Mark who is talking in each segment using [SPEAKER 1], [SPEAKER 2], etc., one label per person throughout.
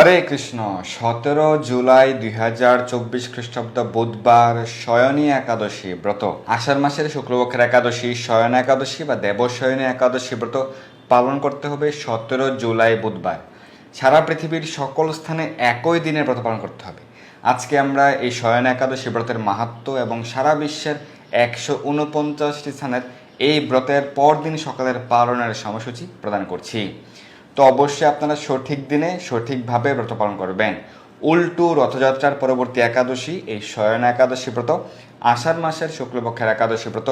[SPEAKER 1] হরে কৃষ্ণ, সতেরো জুলাই দুই হাজার চব্বিশ খ্রিস্টাব্দ বুধবার শয়নী একাদশী ব্রত। আষাঢ় মাসের শুক্লপক্ষের একাদশী, শয়ন একাদশী বা দেবশয়নী একাদশী ব্রত পালন করতে হবে সতেরো জুলাই বুধবার। সারা পৃথিবীর সকল স্থানে একই দিনের ব্রত পালন করতে হবে। আজকে আমরা এই শয়ন একাদশী ব্রতের মাহাত্ম এবং সারা বিশ্বের একশো উনপঞ্চাশটি স্থানের এই ব্রতের পরদিন সকালের পালনের সময়সূচি প্রদান করছি। তো অবশ্যই আপনারা সঠিক দিনে সঠিকভাবে ব্রত পালন করবেন। উল্টু রথযাত্রার পরবর্তী একাদশী, এই শয়ন একাদশী ব্রত, আষাঢ় মাসের শুক্লপক্ষের একাদশী ব্রত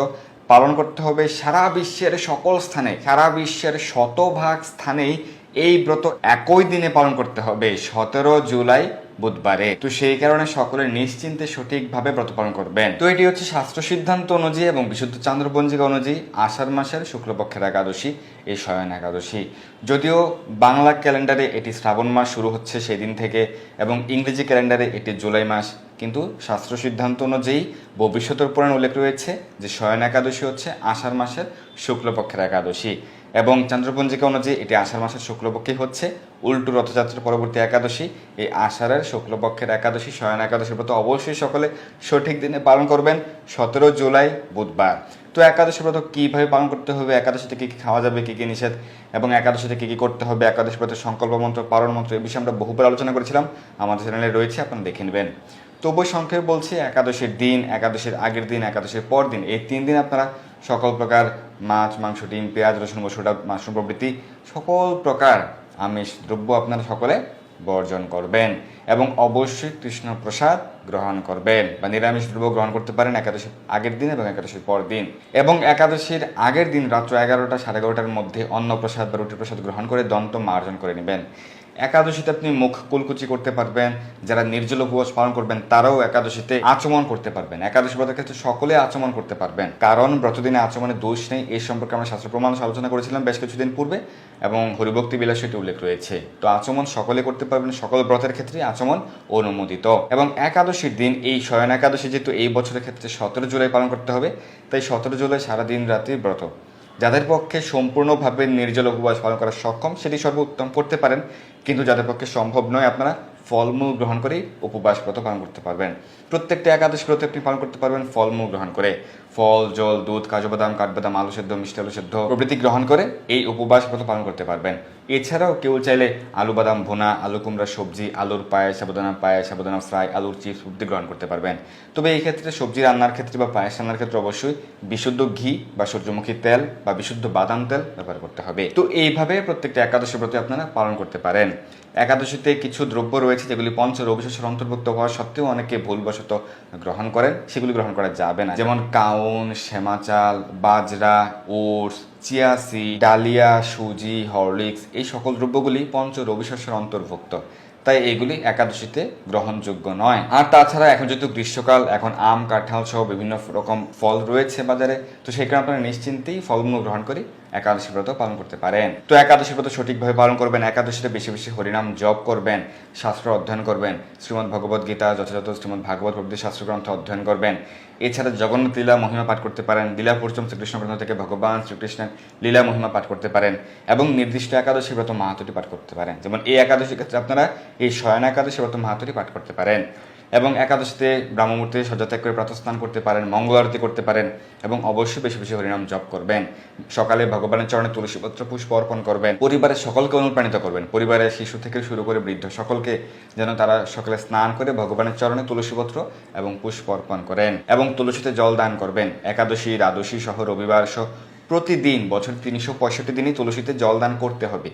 [SPEAKER 1] পালন করতে হবে সারা বিশ্বের সকল স্থানে, সারা বিশ্বের শতভাগ স্থানেই এই ব্রত একই দিনে পালন করতে হবে। সতেরো জুলাই বুধবারে। তো সেই কারণে সকলে নিশ্চিন্তে সঠিকভাবে ব্রত পালন করবেন। তো এটি হচ্ছে শাস্ত্র সিদ্ধান্ত অনুযায়ী এবং বিশুদ্ধ চান্দ্রপঞ্জিকা অনুযায়ী আষাঢ় মাসের শুক্লপক্ষের একাদশী এই শয়ন একাদশী। যদিও বাংলা ক্যালেন্ডারে এটি শ্রাবণ মাস শুরু হচ্ছে সেই দিন থেকে এবং ইংরেজি ক্যালেন্ডারে এটি জুলাই মাস। কিন্তু শাস্ত্র সিদ্ধান্ত অনুযায়ী ভবিষ্যতের পুরাণ উল্লেখ রয়েছে যে শয়ন একাদশী হচ্ছে আষাঢ় মাসের শুক্লপক্ষের একাদশী। এবং চন্দ্রপঞ্জিকা অনুযায়ী এটি আষাঢ় মাসের শুক্লপক্ষে হচ্ছে। উল্টো রথযাত্রার পরবর্তী একাদশী। এই আষাঢ়ের শুক্লপক্ষের একাদশী, শয়ন একাদশীর ব্রত অবশ্যই সকলে সঠিক দিনে পালন করবেন। সতেরো জুলাই বুধবার। তো একাদশী ব্রত কীভাবে পালন করতে হবে? একাদশীতে কী কী খাওয়া যাবে? কী কী নিষেধ? এবং একাদশীতে কী কী করতে হবে? একাদশী ব্রতের সংকল্প মন্ত্র, পালন মন্ত্র এই বিষয়ে আমরা বহুবার আলোচনা করেছিলাম। আমাদের চ্যানেলে রয়েছে, আপনারা দেখে নেবেন। তবু সংক্ষেপে বলছি, একাদশীর দিন, একাদশীর আগের দিন, একাদশীর পর দিন এই তিন দিন আপনারা সকল প্রকার মাছ, মাংস, ডিম, পেঁয়াজ, রসুন, মসুর মাশরুম প্রভৃতি সকল প্রকার আমিষ দ্রব্য আপনারা সকলে বর্জন করবেন এবং অবশ্যই কৃষ্ণ প্রসাদ গ্রহণ করবেন বা নিরামিষ দ্রব্য গ্রহণ করতে পারেন একাদশীর আগের দিন এবং একাদশীর পর দিন এবং একাদশীর আগের দিন রাত্র এগারোটা সাড়ে এগারোটার মধ্যে অন্ন প্রসাদ বা রুটি প্রসাদ গ্রহণ করে দন্ত মার্জন করে নেবেন। একাদশীতে আপনি মুখ কুলকুচি করতে পারবেন, যারা নির্জল উপবাস পালন করবেন, তারাও একাদশীতে আচমন করতে পারবেন। একাদশী ব্রতের ক্ষেত্রে সকলে আচমন করতে পারবেন। কারণ ব্রতদিনে আচমনের দোষ নেই এই সম্পর্কে আমরা শাস্ত্র প্রমাণ আলোচনা করেছিলাম বেশ কিছুদিন পূর্বে, এবং হরিভক্তি বিলাস এটি উল্লেখ রয়েছে। তো আচমন সকলে করতে পারবেন, সকল ব্রতের ক্ষেত্রে আচমন অনুমোদিত। এবং একাদশীর দিন, এই শয়ন একাদশী যেহেতু এই বছরের ক্ষেত্রে সতেরো জুলাই পালন করতে হবে, তাই সতেরো জুলাই সারা দিন রাত্রি ব্রত। যাদের পক্ষে সম্পূর্ণভাবে নির্জল উপবাস পালন করা সক্ষম, সেটি সর্বোত্তম করতে পারেন। কিন্তু যাদের পক্ষে সম্ভব নয়, আপনারা ফলমূল গ্রহণ করেই উপবাস ব্রত পালন করতে পারবেন? প্রত্যেকটা একাদশ ব্রত আপনি পালন করতে পারবেন ফলমূল গ্রহণ করে। ফল জল দুধ কাজু বাদাম কাঠবাদাম আলু সেদ্ধ মিষ্টি আলু সেদ্ধ প্রভৃতি গ্রহণ করে এই উপবাস ব্রত পালন করতে পারবেন এছাড়াও কেউ চাইলে আলু বাদাম ভুনা আলু কুমড়া সবজি আলুর পায়েস সাবুদানা পায়েস সাবুদানা ফ্রাই আলুর চিপস প্রভৃতি গ্রহণ করতে পারবেন তবে এই ক্ষেত্রে সবজি রান্নার ক্ষেত্রে বা পায়েস রান্নার ক্ষেত্রে অবশ্যই বিশুদ্ধ ঘি বা সূর্যমুখী তেল বা বিশুদ্ধ বাদাম তেল ব্যবহার করতে হবে তো এইভাবে প্রত্যেকটা একাদশী ব্রত আপনারা পালন করতে পারেন একাদশীতে কিছু দ্রব্য রয়েছে যেগুলি পঞ্চ রবিশেষের অন্তর্ভুক্ত হওয়া সত্ত্বেও অনেকে ভুলবশত গ্রহণ করেন সেগুলি গ্রহণ করা যাবে না যেমন কাউন শ্যামা চাল বাজরা, ওটস চিয়াসি ডালিয়া, সুজি, হরলিক্স এই সকল দ্রব্যগুলি পঞ্চ রবি শস্যের অন্তর্ভুক্ত। তাই এগুলি একাদশীতে গ্রহণযোগ্য নয়। আর তাছাড়া এখন যেহেতু গ্রীষ্মকাল, এখন আম, কাঁঠাল সহ বিভিন্ন রকম ফল রয়েছে বাজারে, তো সেই কারণে আপনারা নিশ্চিন্তেই ফলমূল গ্রহণ করে একাদশী ব্রত পালন করতে পারেন। তো একাদশী ব্রত সঠিকভাবে পালন করবেন, একাদশীতে বেশি বেশি হরিনাম জপ করবেন, শাস্ত্র অধ্যয়ন করবেন, শ্রীমদ্ ভগবদ গীতা, যথাযথ শ্রীমদ্ ভাগবত প্রভৃতি শাস্ত্রগ্রন্থ অধ্যয়ন করবেন। এছাড়া জগন্নাথ লীলা মহিমা পাঠ করতে পারেন লীলা পঞ্চম শ্রীকৃষ্ণ গ্রন্থ থেকে ভগবান শ্রীকৃষ্ণের লীলা মহিমা পাঠ করতে পারেন এবং নির্দিষ্ট একাদশী ব্রত মাহাতুটি পাঠ করতে পারেন। যেমন এই একাদশীর ক্ষেত্রে আপনারা এই শয়ন একাদশী ব্রত মাহাতুটি পাঠ করতে পারেন। এবং একাদশীতে ব্রাহ্মমূর্তি সজ্জাত্যাগ করে প্রাতস্নান করতে পারেন, মঙ্গল আরতি করতে পারেন এবং অবশ্যই বেশি বেশি হরিনাম জপ করবেন। সকালে ভগবানের চরণে তুলসীপত্র পুষ্প অর্পণ করবেন। পরিবারের সকলকে অনুপ্রাণিত করবেন। পরিবারের শিশু থেকে শুরু করে বৃদ্ধ সকলকে যেন তারা সকালে স্নান করে ভগবানের চরণে তুলসীপত্র এবং পুষ্প অর্পণ করেন এবং তুলসীতে জল দান করবেন। একাদশী, দ্বাদশী সহ রবিবার সহ প্রতিদিন, বছর তিনশো পঁয়ষট্টি দিনই তুলসীতে জল দান করতে হবে।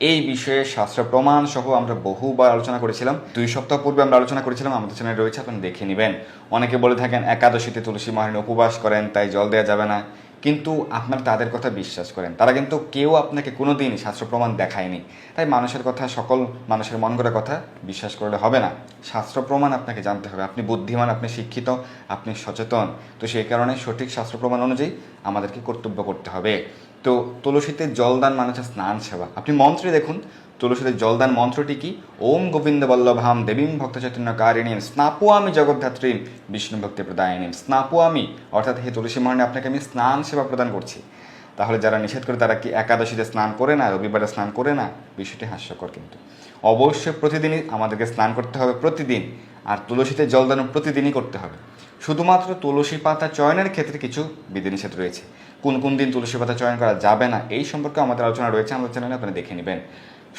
[SPEAKER 1] এই বিষয়ে শাস্ত্র প্রমাণ সহ আমরা বহুবার আলোচনা করেছিলাম। দুই সপ্তাহ পূর্বে আমরা আলোচনা করেছিলাম, আমাদের চ্যানেলে রয়েছে আপনারা দেখে নেবেন। অনেকে বলে থাকেন, একাদশীতে তুলসী মহারণী উপবাস করেন, তাই জল দেওয়া যাবে না। কিন্তু আপনারা তাদের কথা বিশ্বাস করেন। তারা কিন্তু কেউ আপনাকে কোনো দিন শাস্ত্র প্রমাণ দেখায়নি। তাই মানুষের কথা, সকল মানুষের মন করা কথা বিশ্বাস করলে হবে না। শাস্ত্র প্রমাণ আপনাকে জানতে হবে। আপনি বুদ্ধিমান, আপনি শিক্ষিত, আপনি সচেতন। তো সেই কারণে সঠিক শাস্ত্র প্রমাণ অনুযায়ী আমাদেরকে কর্তব্য করতে হবে। তো তুলসীতে জলদান মানে হচ্ছে স্নান সেবা। আপনি মন্ত্রে দেখুন, তুলসীতে জলদান মন্ত্রটি কি? ওম গোবিন্দ বল্লভাম দেবীম ভক্ত চৈতন্য কারিণীম স্নাপু আমি জগদ্ধাত্রীম বিষ্ণু ভক্তি প্রদায়নীম স্নাপু আমি অর্থাৎ হে তুলসী মহারণে আপনাকে আমি স্নান সেবা প্রদান করছি। তাহলে যারা নিষেধ করে তারা কি একাদশীতে স্নান করে না, রবিবারে স্নান করে না? বিষয়টি হাস্যকর কিন্তু। অবশ্যই প্রতিদিনই আমাদেরকে স্নান করতে হবে প্রতিদিন, আর তুলসীতে জলদান প্রতিদিনই করতে হবে। শুধুমাত্র তুলসী পাতা চয়নের ক্ষেত্রে কিছু বিধিনিষেধ রয়েছে। কোন কোন দিন তুলসী পাতা চয়ন করা যাবে না, এই সম্পর্কে আমাদের আলোচনা রয়েছে। আমাদের চ্যানেলে আপনারা দেখে নেবেন।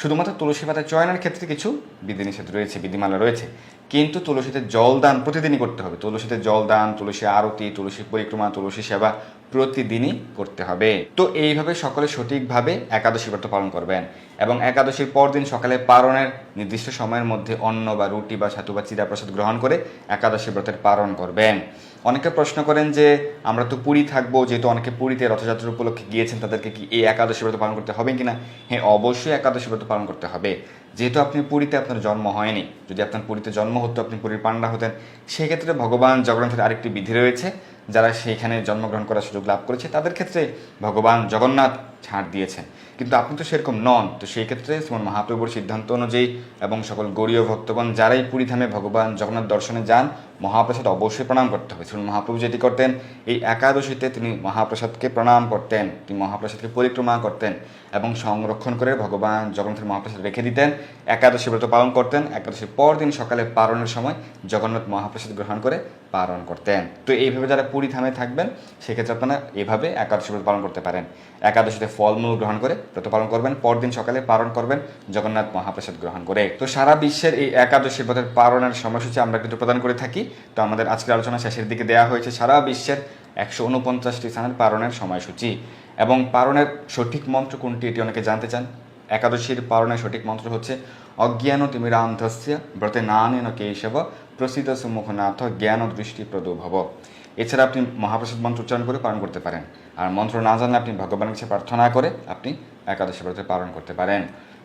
[SPEAKER 1] শুধুমাত্র তুলসী পাতা চয়নের ক্ষেত্রে কিছু বিধিনিষেধ রয়েছে, বিধিমালা রয়েছে। কিন্তু তুলসীতে জল দান প্রতিদিনই করতে হবে। তুলসীতে জল দান তুলসী আরতি, তুলসী পরিক্রমা, তুলসী সেবা প্রতিদিনই করতে হবে। তো এইভাবে সকলে সঠিকভাবে একাদশী ব্রত পালন করবেন এবং একাদশীর পরদিন সকালে পারণের নির্দিষ্ট সময়ের মধ্যে অন্ন বা রুটি বা ছাতু বা চিরা প্রসাদ গ্রহণ করে একাদশী ব্রতের পালন করবেন। অনেকে প্রশ্ন করেন যে, আমরা তো পুরী থাকব, যেহেতু অনেকে পুরীতে রথযাত্রা উপলক্ষে গিয়েছেন, তাদেরকে কি এই একাদশী ব্রত পালন করতে হবে কিনা? হ্যাঁ অবশ্যই একাদশী ব্রত পালন করতে হবে। যেহেতু আপনি পুরীতে আপনার জন্ম হয়নি, যদি আপনার পুরীতে জন্ম হতো, আপনি পুরীর পান্ডা হতেন, সেক্ষেত্রে ভগবান জগন্নাথের আরেকটি বিধি রয়েছে, যারা সেইখানে জন্মগ্রহণ করার সুযোগ লাভ করেছে। তাদের ক্ষেত্রে ভগবান জগন্নাথ ছাড় দিয়েছেন। কিন্তু আপনি তো সেরকম নন। তো সেই ক্ষেত্রে শ্রীমন মহাপ্রভুর সিদ্ধান্ত অনুযায়ী এবং সকল গৌরীয় ভক্তগণ যারাই পুরী ধামে ভগবান জগন্নাথ দর্শনে যান, মহাপ্রসাদ অবশ্যই প্রণাম করতে হবে। শ্রীমন মহাপ্রভু যেটি করতেন, এই একাদশীতে তিনি মহাপ্রসাদকে প্রণাম করতেন, তিনি মহাপ্রসাদকে পরিক্রমা করতেন এবং সংরক্ষণ করে ভগবান জগন্নাথের মহাপ্রসাদ রেখে দিতেন। একাদশী ব্রত পালন করতেন, একাদশীর পর দিন সকালে পালনের সময় জগন্নাথ মহাপ্রসাদ গ্রহণ করে পালন করতেন। তো এইভাবে যারা পুরী ধামে থাকবেন, সেক্ষেত্রে আপনারা এভাবে একাদশী ব্রত পালন করতে পারেন। একাদশীতে ফলমূল গ্রহণ করে ব্রত পালন করবেন, পরদিন সকালে পালন করবেন, জগন্নাথ মহাপ্রসাদ গ্রহণ করে। তো সারা বিশ্বের এই একাদশী ব্রতের পালনের সময়সূচি আমরা কিন্তু প্রদান করে থাকি। তো আমাদের আজকের আলোচনা শেষের দিকে দেওয়া হয়েছে সারা বিশ্বের একশো উনপঞ্চাশটি স্থানের পালনের সময়সূচি। এবং পালনের সঠিক মন্ত্র কোনটি এটি অনেকে জানতে চান? একাদশীর পালনের সঠিক মন্ত্র হচ্ছে, অজ্ঞান তিমিরান্ধস্য ব্রতে নানেন কেশব প্রসিদ্ধ সুমুখনাথ জ্ঞান দৃষ্টি প্রদুভব এছাড়া আপনি মহাপ্রসাদ মন্ত্র উচ্চারণ করে পালন করতে পারেন। আর মন্ত্র না জানলে আপনি ভগবানের কাছে প্রার্থনা করে আপনি একাদশী ব্রত পালন করতে পারেন।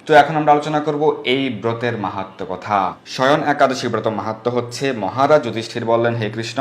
[SPEAKER 1] তো এখন আমরা আলোচনা করব এই ব্রতের মাহাত্ম কথা। স্বয়ন একাদশী ব্রত মাহাত্ম হচ্ছে মহারাজ যুধিষ্ঠির বললেন, হে কৃষ্ণ,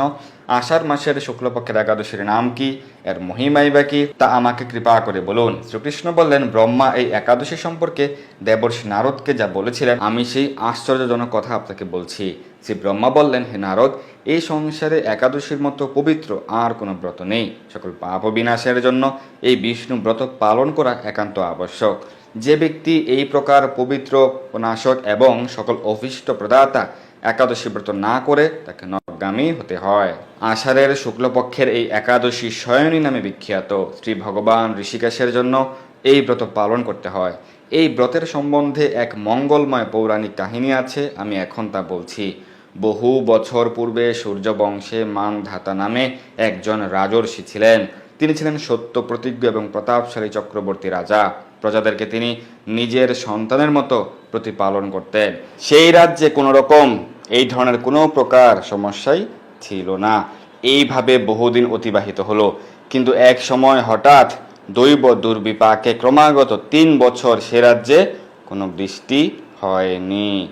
[SPEAKER 1] আষাঢ় মাসের শুক্লপক্ষের একাদশীর নাম কি? এর মহিমাই বা কি? তা আমাকে কৃপা করে বলুন। শ্রীকৃষ্ণ বললেন, ব্রহ্মা এই একাদশী সম্পর্কে দেবর্ষি নারদকে যা বলেছিলেন, আমি সেই আশ্চর্যজনক কথা আপনাকে বলছি। শ্রী ব্রহ্মা বললেন, হে নারদ, এই সংসারে একাদশীর মতো পবিত্র আর কোনো ব্রত নেই। সকল পাপ বিনাশের জন্য এই বিষ্ণু ব্রত পালন করা একান্ত আবশ্যক। যে ব্যক্তি এই প্রকার পবিত্র নাশক এবং সকল অভিষ্ট প্রদাতা একাদশী ব্রত না করে, তাকে নরগামী হতে হয়। আষাঢ়ের শুক্লপক্ষের এই একাদশী শয়নী নামে বিখ্যাত। শ্রী ভগবান ঋষিকেশের জন্য এই ব্রত পালন করতে হয়। এই ব্রতের সম্বন্ধে এক মঙ্গলময় পৌরাণিক কাহিনী আছে, আমি এখন তা বলছি। বহু বছর পূর্বে সূর্যবংশে মান ধাতা নামে একজন রাজর্ষি ছিলেন। তিনি ছিলেন সত্য প্রতিজ্ঞ এবং প্রতাপশালী চক্রবর্তী রাজা। প্রজাদেরকে তিনি নিজের সন্তানের মতো প্রতিপালন করতেন। সেই রাজ্যে কোনো রকম এই ধরনের কোনো প্রকার সমস্যাই ছিল না। এইভাবে বহুদিন অতিবাহিত হলো। কিন্তু এক সময় হঠাৎ দৈব দুর্বিপাকে ক্রমাগত তিন বছর সে রাজ্যে কোনো বৃষ্টি হয়নি।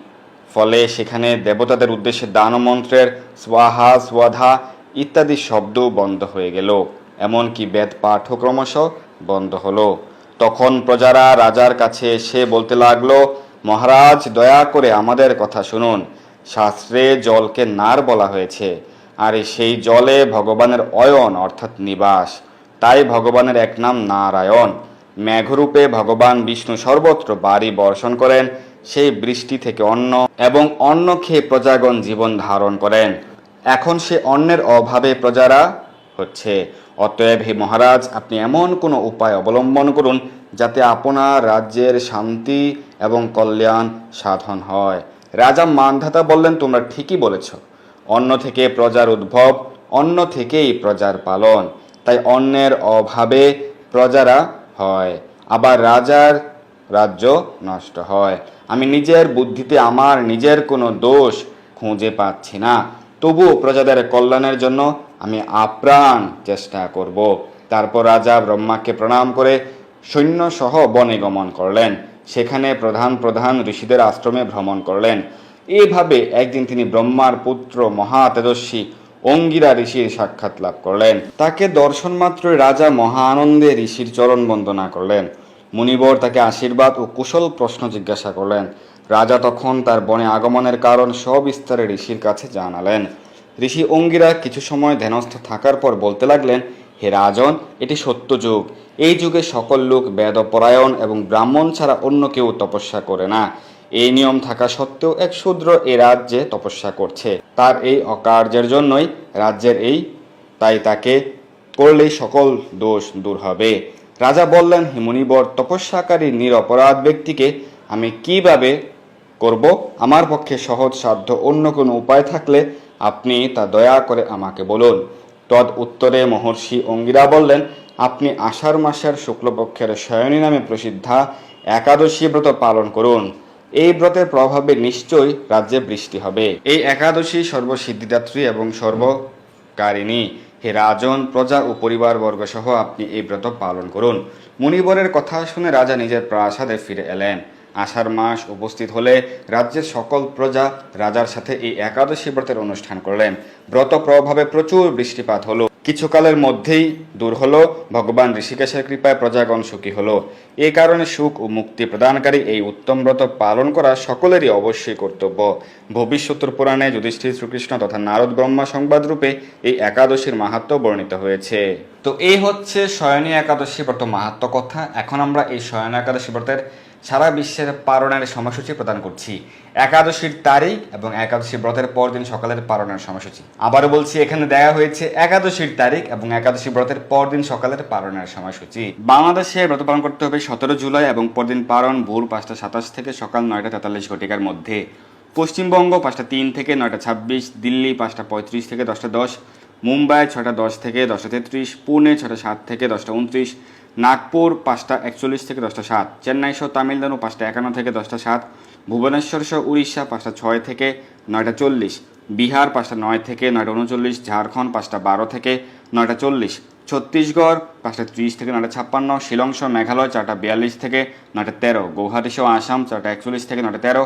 [SPEAKER 1] ফলে সেখানে দেবতাদের উদ্দেশ্যে দানমন্ত্রের স্বাহা, স্বাধা ইত্যাদি শব্দ বন্ধ হয়ে গেল। এমনকি বেদ পাঠও ক্রমশ বন্ধ হলো। তখন প্রজারা রাজার কাছে এসে বলতে লাগল, মহারাজ, দয়া করে আমাদের কথা শুনুন। শাস্ত্রে জলকে নার বলা হয়েছে, আর সেই জলে ভগবানের অয়ন, অর্থাৎ নিবাস। তাই ভগবানের এক নাম নারায়ণ। মেঘরূপে ভগবান বিষ্ণু সর্বত্র বাড়ি বর্ষণ করেন, সেই বৃষ্টি থেকে অন্ন এবং অন্ন খেয়ে প্রজাগণ জীবন ধারণ করেন। এখন সে অন্নের অভাবে প্রজারা হচ্ছে। অতএব হে মহারাজ, আপনি এমন কোনো উপায় অবলম্বন করুন যাতে আপনার রাজ্যের শান্তি এবং কল্যাণ সাধন হয়। রাজা মানধাতা বললেন, তোমরা ঠিকই বলেছ। অন্য থেকে প্রজার উদ্ভব অন্য থেকেই প্রজার পালন। তাই অন্যের অভাবে প্রজারা হয়, আবার রাজার রাজ্য নষ্ট হয়। আমি নিজের বুদ্ধিতে আমার নিজের কোনো দোষ খুঁজে পাচ্ছি না। তবুও প্রজাদের কল্যাণের জন্য আমি আপ্রাণ চেষ্টা করব। তারপর রাজা ব্রহ্মাকে প্রণাম করে সৈন্যসহ বনে গমন করলেন। সেখানে প্রধান প্রধান ঋষিদের আশ্রমে ভ্রমণ করলেন। এভাবে একদিন তিনি ব্রহ্মার পুত্র মহা তেজস্বী অঙ্গিরা ঋষির সাক্ষাৎ লাভ করলেন। তাকে দর্শন মাত্রই রাজা মহা আনন্দে ঋষির চরণ বন্দনা করলেন। মুনিবর তাকে আশীর্বাদ ও কুশল প্রশ্ন জিজ্ঞাসা করলেন। রাজা তখন তার বনে আগমনের কারণ সবিস্তারে ঋষির কাছে জানালেন। ঋষি অঙ্গিরা কিছু সময় ধ্যানস্থ থাকার পর বলতে লাগলেন, হে রাজন, এটি সত্য যুগ। এই যুগে সকল লোক বেদপরায়ণ এবং ব্রাহ্মণ ছাড়া অন্য কেউ তপস্যা করে না। এই নিয়ম থাকা সত্ত্বেও এক শূদ্র এ রাজ্যে তপস্যা করছে। তার এই অকার্যের জন্যই রাজ্যের এই, তাই তাকে করলেই সকল দোষ দূর হবে। রাজা বললেন হিমুনিবর তপস্যাকারী নিরপরাধ ব্যক্তিকে আমি কীভাবে করব? আমার পক্ষে সহজ সাধ্য অন্য কোনো উপায় থাকলে আপনি তা দয়া করে আমাকে বলুন। তদ উত্তরে মহর্ষি অঙ্গিরা বললেন, আপনি আষাঢ় মাসের শুক্লপক্ষের শয়নী নামে প্রসিদ্ধা একাদশী ব্রত পালন করুন। এই ব্রতের প্রভাবে নিশ্চয়ই রাজ্যে বৃষ্টি হবে। এই একাদশী সর্বসিদ্ধিদাত্রী এবং সর্বকারিণী। হে রাজন, প্রজা ও পরিবারবর্গ সহ আপনি এই ব্রত পালন করুন। মুনিবরের কথা শুনে রাজা নিজের প্রাসাদে ফিরে এলেন। আষাঢ় মাস উপস্থিত হলে রাজ্যের সকল প্রজা রাজার সাথে এই একাদশী ব্রতের অনুষ্ঠান করলেন। ব্রত প্রভাবে প্রচুর বৃষ্টিপাত হলো। কিছুকালের মধ্যেই দূর হলো। ভগবান ঋষিকেশের কৃপায় প্রজাগণ সুখী হলো। এ কারণে সুখ ও মুক্তি প্রদানকারী এই উত্তম ব্রত পালন করা সকলেরই অবশ্যই কর্তব্য। ভবিষ্যতের পুরাণে যুধিষ্ঠির শ্রীকৃষ্ণ তথা নারদ ব্রহ্মা সংবাদ রূপে এই একাদশীর মাহাত্ম বর্ণিত হয়েছে। তো এই হচ্ছে শয়নী একাদশী ব্রত মাহাত্ম কথা। এখন আমরা এই শয়ন একাদশী ব্রতের সারা বিশ্বের পালনের সময়সূচি প্রদান করছি। একাদশীর তারিখ এবং একাদশী ব্রতের পরদিন সকালের পালনের সময়সূচি। আবারও বলছি, এখানে দেয়া হয়েছে একাদশীর তারিখ এবং একাদশী ব্রতের পরদিন সকালের পালনের সময়সূচি। বাংলাদেশে ব্রত পালন করতে হবে সতেরো জুলাই এবং পরদিন পালন ভোর পাঁচটা সাতাশ থেকে সকাল নয়টা তেতাল্লিশ ঘটিকার মধ্যে। পশ্চিমবঙ্গ পাঁচটা তিন থেকে নয়টা ছাব্বিশ, দিল্লি পাঁচটা পঁয়ত্রিশ থেকে দশটা দশ, মুম্বাই ছটা দশ থেকে দশটা তেত্রিশ, পুনে ছটা সাত থেকে দশটা উনত্রিশ নাগপুর পাঁচটা একচল্লিশ থেকে দশটা সাত, চেন্নাই সহ তামিলনাড়ু পাঁচটা একান্ন থেকে দশটা সাত, ভুবনেশ্বর সহ উড়িষ্যা পাঁচটা ছয় থেকে নয়টা চল্লিশ, বিহার পাঁচটা নয় থেকে নয়টা উনচল্লিশ, ঝাড়খণ্ড পাঁচটা বারো থেকে নয়টা চল্লিশ, ছত্তিশগড় পাঁচটা ত্রিশ থেকে নয়টা ছাপ্পান্ন, শিলং সহ মেঘালয় চারটা বিয়াল্লিশ থেকে নয়টা তেরো, গৌহাটি সহ আসাম চারটা একচল্লিশ থেকে নয়টা তেরো,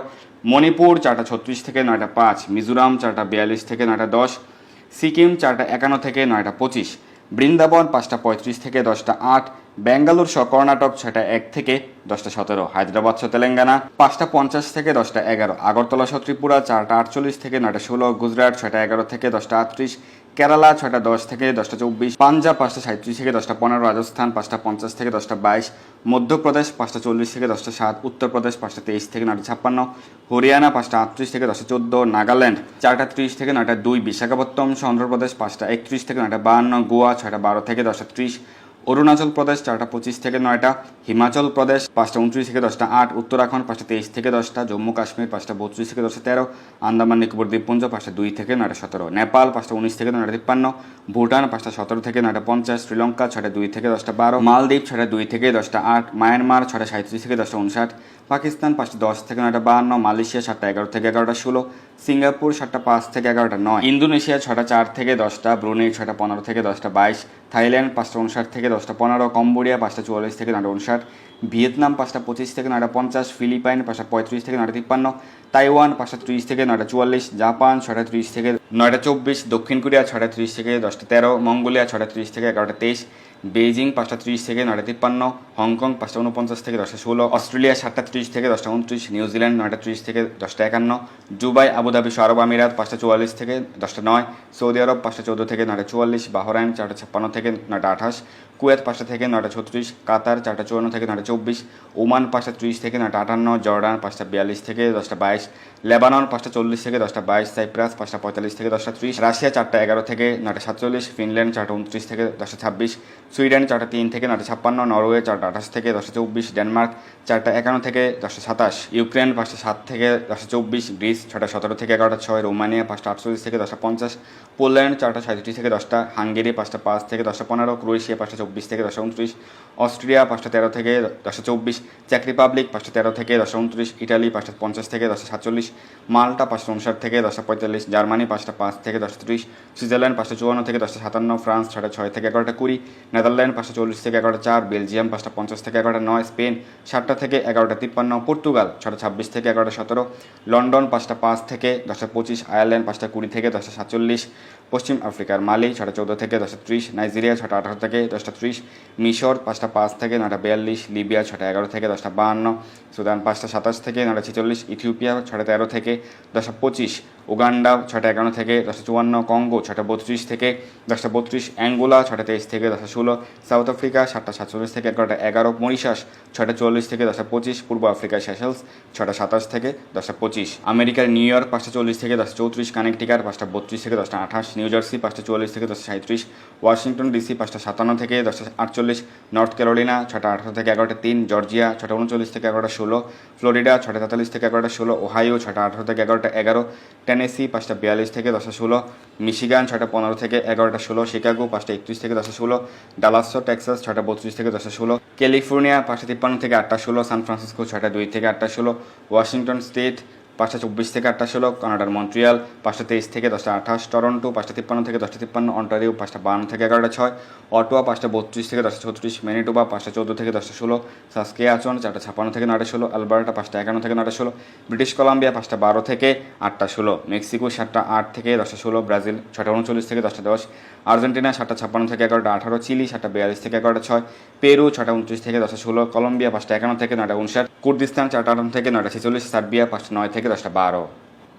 [SPEAKER 1] মণিপুর চারটা ছত্রিশ থেকে নয়টা পাঁচ, মিজোরাম চারটা বিয়াল্লিশ থেকে নয়টা দশ, সিকিম চারটা একান্ন থেকে নয়টা পঁচিশ, বৃন্দাবন পাঁচটা পঁয়ত্রিশ থেকে দশটা আট ব্যাঙ্গালোর সহ কর্ণাটক ছয়টা এক থেকে দশটা সতেরো, হায়দ্রাবাদ সহ তেলেঙ্গানা, পাঁচটা পঞ্চাশ থেকে দশটা এগারো, আগরতলা সহ ত্রিপুরা, চারটা আটচল্লিশ থেকে নয়টা ষোলো, গুজরাট ছয়টা এগারো থেকে দশটা আটত্রিশ, কেরালা ছয়টা দশ থেকে দশটা চব্বিশ, পাঞ্জাব পাঁচটা সাঁত্রিশ থেকে দশটা পনেরো, রাজস্থান পাঁচটা পঞ্চাশ থেকে দশটা বাইশ, মধ্যপ্রদেশ পাঁচটা চল্লিশ থেকে দশটা সাত, উত্তরপ্রদেশ পাঁচটা তেইশ থেকে নয়টা ছাপ্পান্ন, হরিয়ানা পাঁচটা আটত্রিশ থেকে দশটা চোদ্দ, নাগাল্যান্ড চারটা ত্রিশ থেকে নয়টা দুই বিশাখাপত্তম অন্ধ্রপ্রদেশ পাঁচটা একত্রিশ থেকে নয়টা বাহান্ন, গোয়া ছয়টা বারো থেকে দশটা ত্রিশ অরুণাচল প্রদেশ চারটা পঁচিশ থেকে নয়টা, হিমাচল প্রদেশ পাঁচটা উনত্রিশ থেকে দশটা, আট উত্তরাখণ্ড পাঁচটা তেইশ থেকে দশটা, জম্মু কাশ্মীর পাঁচটা বত্রিশ থেকে দশটা তেরো, আন্দামান, নিকোবর, দ্বীপপুঞ্জ পাঁচটা দুই থেকে নয়টা সতেরো, নেপাল পাঁচটা উনিশ থেকে নয়টা তিপ্পান্ন, ভুটান পাঁচটা সতেরো থেকে নয়টা পঞ্চাশ, শ্রীলঙ্কা ছয়টা দুই থেকে দশটা বারো, মালদ্বীপ ছয়টা দুই থেকে দশটা আট, মায়ানমার ছটা সাঁত্রিশ থেকে দশটা উনষাট, পাকিস্তান পাঁচটা দশ থেকে নয়টা বাহান্ন মালয়েশিয়া সাতটা এগারো থেকে এগারোটা ষোলো, সিঙ্গাপুর সাতটা পাঁচ থেকে এগারোটা নয়, ইন্দোনেশিয়া ছটা চার থেকে দশটা, ব্রুনেই ছটা পনেরো থেকে দশটা বাইশ, থাইল্যান্ড পাঁচটা উনষাট থেকে দশটা পনেরো, কম্বোডিয়া পাঁচটা চুয়াল্লিশ থেকে নটা উনষাট ভিয়েতনাম পাঁচটা পঁচিশ থেকে নয়টা পঞ্চাশ, ফিলিপাইন পাঁচটা পঁয়ত্রিশ থেকে নটা তিপ্পান্ন, তাইওয়ান পাঁচটা ত্রিশ থেকে নয়টা চুয়াল্লিশ, জাপান ছটা ত্রিশ থেকে নয়টা চব্বিশ, দক্ষিণ কোরিয়া ছটা ত্রিশ থেকে দশটা তেরো, মঙ্গোলিয়া ছটা ত্রিশ থেকে এগারোটা তেইশ বেজিং পাঁচটা ত্রিশ থেকে নয়টা তিপ্পান্ন, হংকং পাঁচটা উনপঞ্চাশ থেকে দশটা ষোলো, অস্ট্রেলিয়া সাতটা ত্রিশ থেকে দশটা উনত্রিশ নিউজিল্যান্ড নয়টা ত্রিশ থেকে দশটা একান্ন, দুবাই, আবুধাবি, সহ আরব আমিরাত পাঁচটা চুয়াল্লিশ থেকে দশটা নয়, সৌদি আরব পাঁচটা চৌদ্দ থেকে নয়টা চুয়াল্লিশ, বাহরাইন চারটা ছাপ্পান্ন থেকে নয়টা আঠাশ, কুয়েত পাঁচটা থেকে নয়টা ছত্রিশ, কাতার চারটা চুয়ান্ন থেকে নয়টা চব্বিশ, ওমান পাঁচটা ত্রিশ থেকে নয়টা আটান্ন, জর্ডান পাঁচটা বিয়াল্লিশ থেকে দশটা বাইশ লেবানন পাঁচটা চল্লিশ থেকে দশটা বাইশ, সাইপ্রাস পাঁচটা পঁয়তাল্লিশ থেকে দশটা ত্রিশ, রাশিয়া চারটা এগারো থেকে নয়টা সাতচল্লিশ, ফিনল্যান্ড চারটা উনত্রিশ থেকে দশটা ছাব্বিশ, সুইডেন চারটা তিন থেকে নয়টা ছাপ্পান্ন, নরওয়ে চারটা আঠাশ থেকে দশটা চব্বিশ, ডেনমার্ক চারটা একান্ন থেকে দশটা সাতাশ, ইউক্রেন পাঁচটা সাত থেকে দশটা চব্বিশ, গ্রিস ছটা সতেরো থেকে এগারোটা ছয়, রোমানিয়া পাঁচটা আটচল্লিশ থেকে দশটা পঞ্চাশ, পোল্যান্ড চারটা সাঁত্রিশ থেকে দশটা, হাঙ্গেরি পাঁচটা পাঁচ থেকে দশটা পনেরো, ক্রোয়েশিয়া পাঁচটা চব্বিশ থেকে দশটা উনত্রিশ অস্ট্রিয়া পাঁচটা তেরো থেকে দশটা চব্বিশ চেক রিপাবলিক পাঁচটা তেরো থেকে দশটা উনত্রিশ ইটালি পাঁচটা পঞ্চাশ থেকে দশটা সাতচল্লিশ মাল্টা পাঁচটা উনষাট থেকে দশটা পঁয়তাল্লিশ জার্মানি পাঁচটা পাঁচ থেকে দশটা ত্রিশ সুইজারল্যান্ড পাঁচশো চুয়ান্ন থেকে দশশো সাতান্ন ফ্রান্স ছটা ছয় থেকে এগারোটা কুড়ি নেদারল্যান্ড পাঁচশো চল্লিশ থেকে এগারোটা চার বেলজিয়াম পাঁচটা পঞ্চাশ থেকে এগারোটা নয় স্পেন সাতটা থেকে এগারোটা তিপ্পান্ন পর্তুগাল ছটা ছাব্বিশ থেকে এগারোটা সতেরো লন্ডন পাঁচটা পাঁচ থেকে দশটা পঁচিশ আয়ারল্যান্ড পাঁচটা কুড়ি থেকে দশটা সাতচল্লিশ পশ্চিম আফ্রিকার মালি ছটা চৌদ্দ থেকে দশটা ত্রিশ নাইজেরিয়া ছটা আঠারো থেকে দশটা ত্রিশ মিশর পাঁচটা পাঁচ থেকে, নয়টা বিয়াল্লিশ, লিবিয়া ছটা এগারো থেকে, দশটা বাহান্ন সুদান পাঁচটা সাতাশ থেকে, নয়টা ছেচল্লিশ, ইথিওপিয়া ছটা তেরো থেকে, দশটা পঁচিশ। উগান্ডা ছটা একান্ন থেকে দশটা চুয়ান্ন, কঙ্গো ছটা বত্রিশ থেকে দশটা বত্রিশ, অ্যাঙ্গোলা ছটা তেইশ থেকে দশটা ষোলো, সাউথ আফ্রিকা সাতটা সাতচল্লিশ থেকে এগারোটা এগারো, মরিশাস ছটা চল্লিশ থেকে দশটা পঁচিশ, পূর্ব আফ্রিকা সেশেলস ছটা সাতাশ থেকে দশটা পঁচিশ, আমেরিকার নিউ ইয়র্ক পাঁচটা চল্লিশ থেকে দশটা চৌত্রিশ কানেকটিকার পাঁচটা বত্রিশ থেকে দশটা আঠাশ, নিউ জার্সি পাঁচটা চুয়াল্লিশ থেকে দশটা সাঁত্রিশ ওয়াশিংটন ডিসি পাঁচটা সাতান্ন থেকে দশটা আটচল্লিশ, নর্থ ক্যারোলিনা ছটা আঠারো থেকে এগারোটা তিন, জর্জিয়া ছটা উনচল্লিশ থেকে এগারোটা ষোলো, ফ্লোরিডা ছটা তেতাল্লিশ থেকে এগারোটা ষোলো, ওহাইও ছটা আঠারো থেকে এগারোটা এগারো টেনেসি পাঁচটা বিয়াল্লিশ থেকে দশটা ষোলো। মিশিগান ছটা পনেরো থেকে এগারোটা ষোলো। শিকাগো, পাঁচটা একত্রিশ থেকে দশটা ষোলো। ডালাসো, টেক্সাস ছটা বত্রিশ থেকে দশটা ষোলো। ক্যালিফোর্নিয়া, পাঁচটা তিপ্পান্ন থেকে আটটা ষোলো। সান ফ্রান্সিসকো ছটা দুই থেকে আটটা ষোলো। ওয়াশিংটন স্টেট পাঁচটা চব্বিশ থেকে আটটা ষোলো, কানাডার মন্ট্রিয়াল পাঁচটা তেইশ থেকে দশটা আঠাশ, টরন্টো পাঁচটা তিপ্পান্ন থেকে দশটা তিপ্পান্ন, অন্টারিও পাঁচটা বান্ন থেকে এগারোটা ছয়, অটোয়া পাঁচটা বত্রিশ থেকে দশটা ছত্রিশ ম্যানিটোবা পাঁচটা চোদ্দ থেকে দশটা ষোলো সাসকে আচন চারটা ছাপ্পান্ন থেকে নটা ষোলো, আলবার্টা পাঁচটা একান্ন থেকে নটা ষোলো, ব্রিটিশ কলাম্বিয়া পাঁচটা বারো থেকে আটটা ষোলো, মেক্সিকো সাতটা আট থেকে দশটা ষোলো, ব্রাজিল ছটা উনচল্লিশ থেকে দশটা দশ, আর্জেন্টিনা সাতটা ছাপ্পান্ন থেকে এগারোটা আঠারো, চিলি সাতটা বিয়াল্লিশ থেকে এগারোটা ছয়, পেরু ছটা উনত্রিশ থেকে দশটা ষোলো, কলম্বিয়া পাঁচটা একান্ন থেকে নয়টা উনষাট, কুর্দিস্তান চারটা আটান্ন থেকে নয়টা ছেচল্লিশ, সার্বিয়া পাঁচটা নয় থেকে বারো।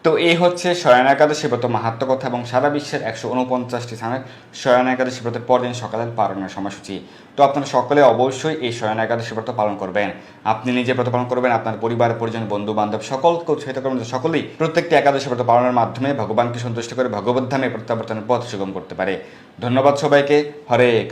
[SPEAKER 1] তো এই হচ্ছে শয়ন একাদশী ব্রত মাহাত্ম কথা এবং সারা বিশ্বের একশো উনপঞ্চাশটি স্থানের শয়ন একাদশী ব্রতের পরদিন সকালের পালনের সময়সূচি। তো আপনারা সকলে অবশ্যই এই শয়ন একাদশী ব্রত পালন করবেন। আপনি নিজে ব্রত পালন করবেন, আপনার পরিবার, পরিজন বন্ধু বান্ধব সকলকে উৎসাহিত করবেন সকলেই প্রত্যেকটি একাদশী ব্রত পালনের মাধ্যমে ভগবানকে সন্তুষ্ট করে ভগবত ধামে প্রত্যাবর্তনের পথ সুগম করতে পারে। ধন্যবাদ সবাইকে। হরে